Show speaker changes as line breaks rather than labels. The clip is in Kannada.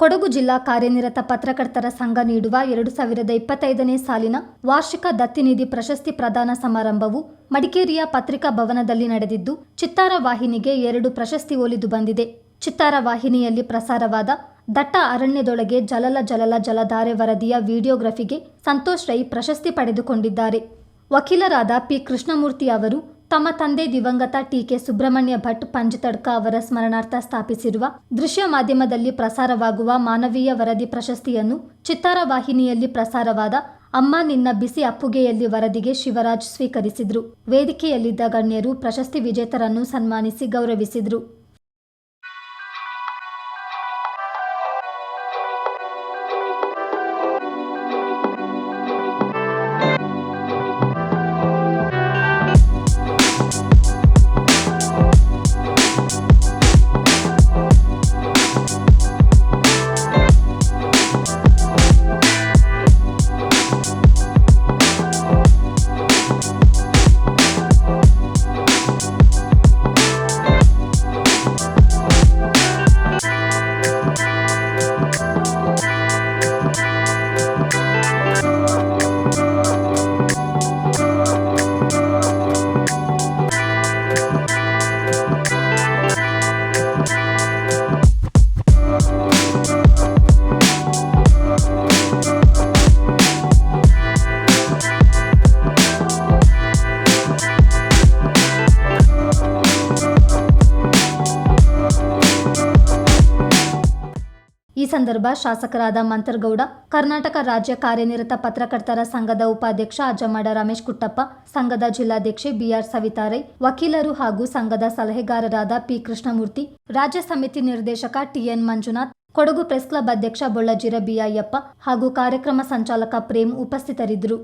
ಕೊಡಗು ಜಿಲ್ಲಾ ಕಾರ್ಯನಿರತ ಪತ್ರಕರ್ತರ ಸಂಘ ನೀಡುವ ಎರಡು ಸಾವಿರದ ಇಪ್ಪತ್ತೈದನೇ ಸಾಲಿನ ವಾರ್ಷಿಕ ದತ್ತಿನಿಧಿ ಪ್ರಶಸ್ತಿ ಪ್ರದಾನ ಸಮಾರಂಭವು ಮಡಿಕೇರಿಯ ಪತ್ರಿಕಾ ಭವನದಲ್ಲಿ ನಡೆದಿದ್ದು, ಚಿತ್ತಾರ ವಾಹಿನಿಗೆ ಎರಡು ಪ್ರಶಸ್ತಿ ಒಲಿದು ಬಂದಿದೆ. ಚಿತ್ತಾರ ವಾಹಿನಿಯಲ್ಲಿ ಪ್ರಸಾರವಾದ ದಟ್ಟ ಅರಣ್ಯದೊಳಗೆ ಜಲಲ ಜಲಲ ಜಲಧಾರೆ ವರದಿಯ ವಿಡಿಯೋಗ್ರಫಿಗೆ ಸಂತೋಷ್ ರೈ ಪ್ರಶಸ್ತಿ ಪಡೆದುಕೊಂಡಿದ್ದಾರೆ. ವಕೀಲರಾದ ಪಿ ಕೃಷ್ಣಮೂರ್ತಿ ಅವರು ತಮ್ಮ ತಂದೆ ದಿವಂಗತ ಟಿಕೆ ಸುಬ್ರಹ್ಮಣ್ಯ ಭಟ್ ಪಂಜತಡ್ಕ ಅವರ ಸ್ಮರಣಾರ್ಥ ಸ್ಥಾಪಿಸಿರುವ ದೃಶ್ಯ ಮಾಧ್ಯಮದಲ್ಲಿ ಪ್ರಸಾರವಾಗುವ ಮಾನವೀಯ ವರದಿ ಪ್ರಶಸ್ತಿಯನ್ನು ಚಿತ್ತಾರ ವಾಹಿನಿಯಲ್ಲಿ ಪ್ರಸಾರವಾದ ಅಮ್ಮ ನಿನ್ನ ಬಿಸಿ ಅಪ್ಪುಗೆಯಲ್ಲಿ ವರದಿಗೆ ಶಿವರಾಜ್ ಸ್ವೀಕರಿಸಿದ್ರು. ವೇದಿಕೆಯಲ್ಲಿದ್ದ ಗಣ್ಯರು ಪ್ರಶಸ್ತಿ ವಿಜೇತರನ್ನು ಸನ್ಮಾನಿಸಿ ಗೌರವಿಸಿದ್ರು. ಈ ಸಂದರ್ಭ ಶಾಸಕರಾದ ಮಂತರ್ಗೌಡ, ಕರ್ನಾಟಕ ರಾಜ್ಯ ಕಾರ್ಯನಿರತ ಪತ್ರಕರ್ತರ ಸಂಘದ ಉಪಾಧ್ಯಕ್ಷ ಅಜ್ಜಮಾಡ ರಮೇಶ್ ಕುಟ್ಟಪ್ಪ, ಸಂಘದ ಜಿಲ್ಲಾಧ್ಯಕ್ಷೆ ಬಿಆರ್ ಸವಿತಾರೈ, ವಕೀಲರು ಹಾಗೂ ಸಂಘದ ಸಲಹೆಗಾರರಾದ ಪಿ ಕೃಷ್ಣಮೂರ್ತಿ, ರಾಜ್ಯ ಸಮಿತಿ ನಿರ್ದೇಶಕ TN Manjunath, Kodagu press club ಅಧ್ಯಕ್ಷ ಬೊಳ್ಳಜಿರ ಬಿಐಯಪ್ಪ ಹಾಗೂ ಕಾರ್ಯಕ್ರಮ ಸಂಚಾಲಕ ಪ್ರೇಮ್ ಉಪಸ್ಥಿತರಿದ್ದರು.